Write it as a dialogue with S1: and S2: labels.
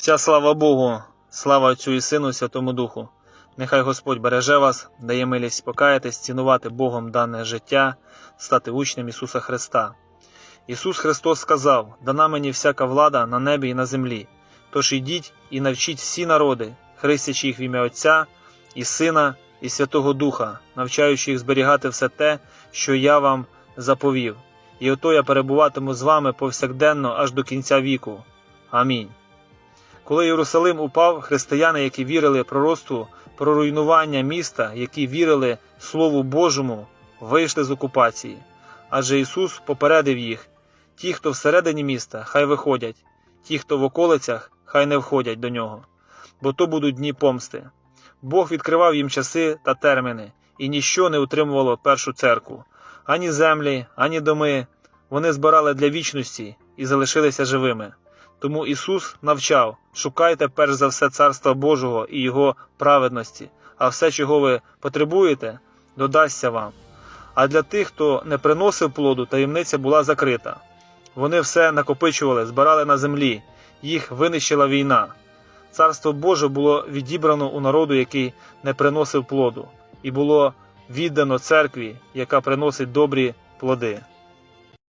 S1: Вся слава Богу, слава Отцю і Сину, Святому Духу. Нехай Господь береже вас, дає милість покаятись, цінувати Богом дане життя, стати учнем Ісуса Христа. Ісус Христос сказав: Дана мені всяка влада на небі і на землі. Тож ідіть і навчіть всі народи, хрестячи їх в ім'я Отця і Сина і Святого Духа, навчаючи їх зберігати все те, що я вам заповів. І ото я перебуватиму з вами повсякденно аж до кінця віку. Амінь. Коли Єрусалим упав, християни, які вірили пророцтву про руйнування міста, які вірили Слову Божому, вийшли з окупації. Адже Ісус попередив їх: ті, хто всередині міста, хай виходять, ті, хто в околицях, хай не входять до нього, бо то будуть дні помсти. Бог відкривав їм часи та терміни, і ніщо не утримувало першу церкву ані землі, ані доми. Вони збирали для вічності і залишилися живими. Тому Ісус навчав: шукайте перш за все Царства Божого і Його праведності, а все, чого ви потребуєте, додасться вам. А для тих, хто не приносив плоду, таємниця була закрита. Вони все накопичували, збирали на землі, їх винищила війна. Царство Боже було відібрано у народу, який не приносив плоду, і було віддано церкві, яка приносить добрі плоди.